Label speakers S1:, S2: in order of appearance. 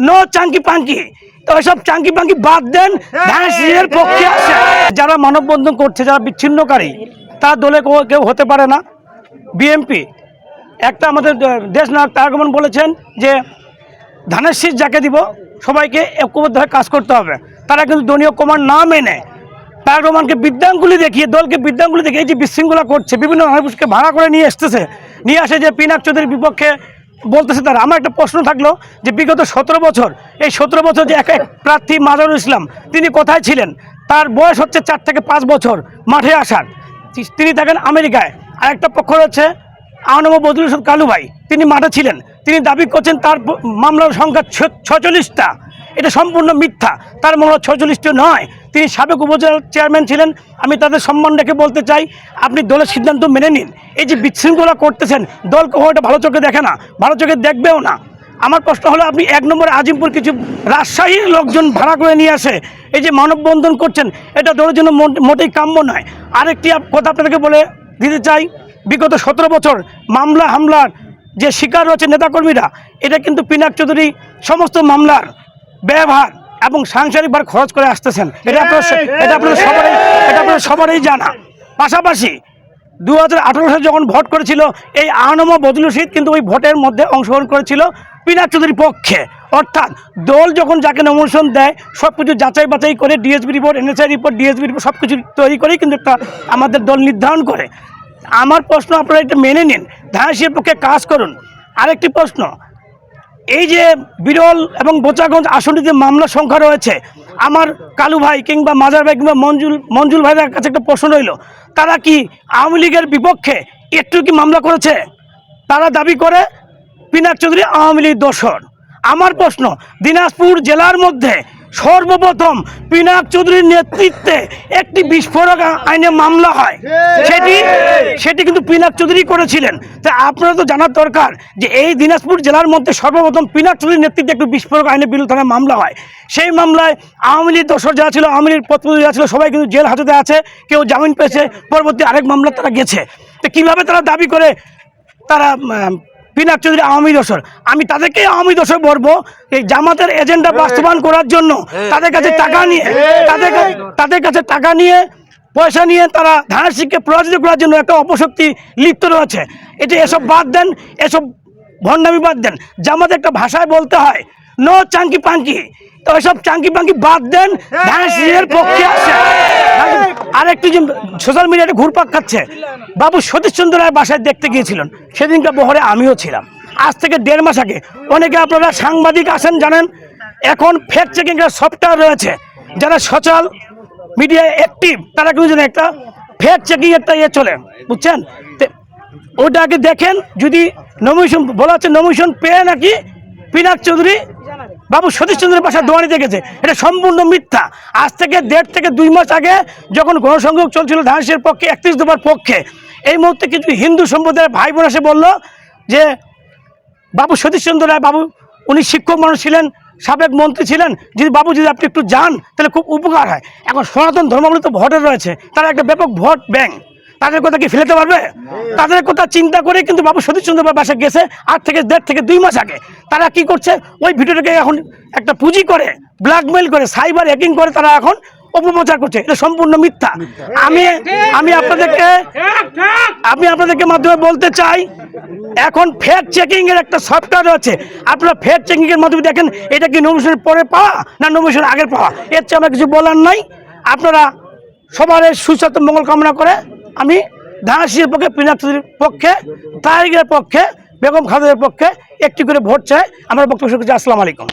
S1: No Chunky পাঙ্কি তো ওইসব চাঙ্কি পাঙ্কি বাদ দেন ধানের পক্ষে আসে যারা মানববন্ধন করছে যারা বিচ্ছিন্নকারী তার দলে কেউ- হতে পারে না। বিএমপি একটা আমাদের দেশ নায়ক তারগমন বলেছেন যে ধানের শীষ যাকে দিব সবাইকে ঐক্যবদ্ধ হয়ে কাজ করতে হবে। তারা কিন্তু দলীয় কমান্ড না মেনে তার রহমানকে বিদ্যাঙ্গুলি দেখিয়ে দলকে বিদ্যাঙ্গুলি দেখিয়ে এই যে বিশৃঙ্খলা করছে বিভিন্ন মানুষকে ভাড়া করে নিয়ে আসতেছে নিয়ে আসে যে পিনাক চৌধুরীর বিপক্ষে বলতেছে তারা, আমার একটা প্রশ্ন থাকল যে বিগত সতেরো বছর, এই সতেরো বছর যে এক এক প্রার্থী মাজারুল ইসলাম, তিনি কোথায় ছিলেন? তার বয়স হচ্ছে চার থেকে পাঁচ বছর, মাঠে আসার। তিনি থাকেন আমেরিকায়। আর একটা পক্ষ রয়েছে আনব হোসেন কালু ভাই, তিনি মাঠে ছিলেন। তিনি দাবি করছেন তার মামলার সংখ্যা ছচল্লিশটা এটা সম্পূর্ণ মিথ্যা। তার মামলা ছচল্লিশটা নয়। তিনি সাবেক উপজেলা চেয়ারম্যান ছিলেন। আমি তাদের সম্মান রেখে বলতে চাই, আপনি দলের সিদ্ধান্ত মেনে নিন। এই যে বিশৃঙ্খলা করতেছেন, দল কখনো এটা ভালো চোখে দেখে না, ভালো চোখে দেখবেও না। আমার প্রশ্ন হলো, আপনি এক নম্বরে আজিমপুর কিছু রাজশাহীর লোকজন ভাড়া করে নিয়ে আসে, এই যে মানববন্ধন করছেন, এটা দলের জন্য মোট- মোটেই কাম্য নয়। আরেকটি কথা আপনাদেরকে বলে দিতে চাই, বিগত সতেরো বছর মামলা হামলার যে শিকার রয়েছে নেতাকর্মীরা, এটা কিন্তু পিনাক চৌধুরী, সমস্ত মামলার ব্যবহার এবং সাংসারিক ভার খরচ করে আসতেছেন। এটা আপনার এটা আপনাদের সবারই এটা আপনাদের সবারই জানা। পাশাপাশি দু হাজার আঠারো সালে যখন ভোট করেছিল এই আনম বদলু কিন্তু ওই ভোটের মধ্যে অংশগ্রহণ করেছিল পিনাক চৌধুরীর পক্ষে। অর্থাৎ দল যখন যাকে নমিনেশন দেয় সব কিছু যাচাই বাছাই করে DSB report NSI report DSB report সব কিছু তৈরি করেই কিন্তু একটা আমাদের দল নির্ধারণ করে। আমার প্রশ্ন আপনারা এটা মেনে নিন। ধানাশির পক্ষে কাজ করুন। আরেকটি প্রশ্ন এই যে বিরল এবং বোচাগঞ্জ আসনটিতে মামলা সংখ্যা রয়েছে আমার কালু ভাই কিংবা মাজার ভাই কিংবা মঞ্জুল মঞ্জুল ভাইয়ের কাছে একটা প্রশ্ন রইল তারা কি আওয়ামী লীগের বিপক্ষে একটু কি মামলা করেছে? তারা দাবি করে পিনাক চৌধুরী আওয়ামী লীগ দোসর আমার প্রশ্ন দিনাজপুর জেলার মধ্যে সর্বপ্রথম পিনাক চৌধুরীর নেতৃত্বে একটি বিস্ফোরক আইনে মামলা হয় সেটি সেটি কিন্তু পিনাক চৌধুরী করেছিলেন। তা আপনারা তো জানার দরকার যে এই দিনাজপুর জেলার মধ্যে সর্বপ্রথম পিনাক চৌধুরীর নেতৃত্বে একটি বিস্ফোরক আইনের বিরুদ্ধে থানায় মামলা হয়। সেই মামলায় আওয়ামী লীগ দোসর যারা ছিল আওয়ামী লীগ পদপ্রদী যারা ছিল সবাই কিন্তু জেল হাজতে আছে। কেউ জামিন পেয়েছে পরবর্তী আরেক মামলা তারা গেছে। তো কীভাবে তারা দাবি করে তারা পিনাক চৌধুরী আওয়ামী দোসর? আমি তাদেরকেই আওয়ামী দোসর বলব এই জামাতের এজেন্ডা বাস্তবায়ন করার জন্য তাদের কাছে টাকা নিয়ে তাদের তাদের কাছে টাকা নিয়ে পয়সা নিয়ে তারা ধানাশিককে পরাজিত করার জন্য একটা অপশক্তি লিপ্ত রয়েছে। এটা এসব বাদ দেন, এসব ভণ্ডামি বাদ দেন। জামাতে একটা ভাষায় বলতে হয়, নো চাঙ্কি পাঙ্কি। তো এসব চাঙ্কি পাঙ্কি বাদ দেন ধানাশিকের পক্ষে আসে। আরেকটি যে সোশ্যাল মিডিয়াতে ঘুরপাক খাচ্ছে, বাবু সতীশচন্দ্র রায় বাসায় দেখতে গিয়েছিলেন। সেদিনকার বহরে আমিও ছিলাম। আজ থেকে দেড় মাস আগে। অনেকে আপনারা সাংবাদিক আসেন জানেন, এখন ফ্যাক্ট চেকিংয়ের সফটওয়্যার রয়েছে। যারা সচল মিডিয়া অ্যাক্টিভ তারা কিন্তু একটা ফ্যাক্ট চেকিং একটা ইয়ে চলে, বুঝছেন? তো ওটা আগে দেখেন, যদি নমিশন বলা হচ্ছে নমিশন পেয়ে নাকি পিনাক চৌধুরী, বাবু সতীশচন্দ্রের বাসা দোয়ানিতে গেছে। এটা সম্পূর্ণ মিথ্যা। আজ থেকে দেড় থেকে দুই মাস আগে যখন গণসংযোগ চলছিল ধানসের পক্ষে, একত্রিশ দফার পক্ষে, এই মুহূর্তে কিছু হিন্দু সম্প্রদায়ের ভাই বোন এসে বলল যে, বাবু সতীশচন্দ্র রায়, বাবু, উনি শিক্ষক মানুষ ছিলেন সাবেক মন্ত্রী ছিলেন, যদি বাবু যদি আপনি একটু যান, তাহলে খুব উপকার হয়। এখন সনাতন ধর্মাবলী তো ভোটার রয়েছে, তারা একটা ব্যাপক ভোট ব্যাংক। তাদের কথা কি ফেলতে পারবে? তাদের কথা চিন্তা করে কিন্তু বাবু সতীশচন্দ্র বাসা গেছে, আট থেকে দেড় থেকে দুই মাস আগে। তারা কি করছে? ওই ভিডিওটাকে এখন একটা পুঁজি করে ব্ল্যাকমেল করে সাইবার হ্যাকিং করে তারা এখন অপপ্রচার করছে। এটা সম্পূর্ণ মিথ্যা। আমি আমি আপনাদেরকে আমি আপনাদেরকে মাধ্যমে বলতে চাই এখন ফেক চেকিং এর একটা সফটওয়্যার আছে আপনারা ফেক চেকিং এর মাধ্যমে দেখেন, এটা কি নমিশনের পরে পাওয়া না নমিশন আগে পাওয়া? এর চেয়ে আমার কিছু বলার নাই। আপনারা সবার সুস্বাস্থ্য, মঙ্গল কামনা করে আমি ধানাশির পক্ষে পিনাক্ষীর পক্ষে তারিখের পক্ষে, বেগম খাদের পক্ষে একটি করে ভোট চাই। আমার বক্তব্য আসসালামু আলাইকুম।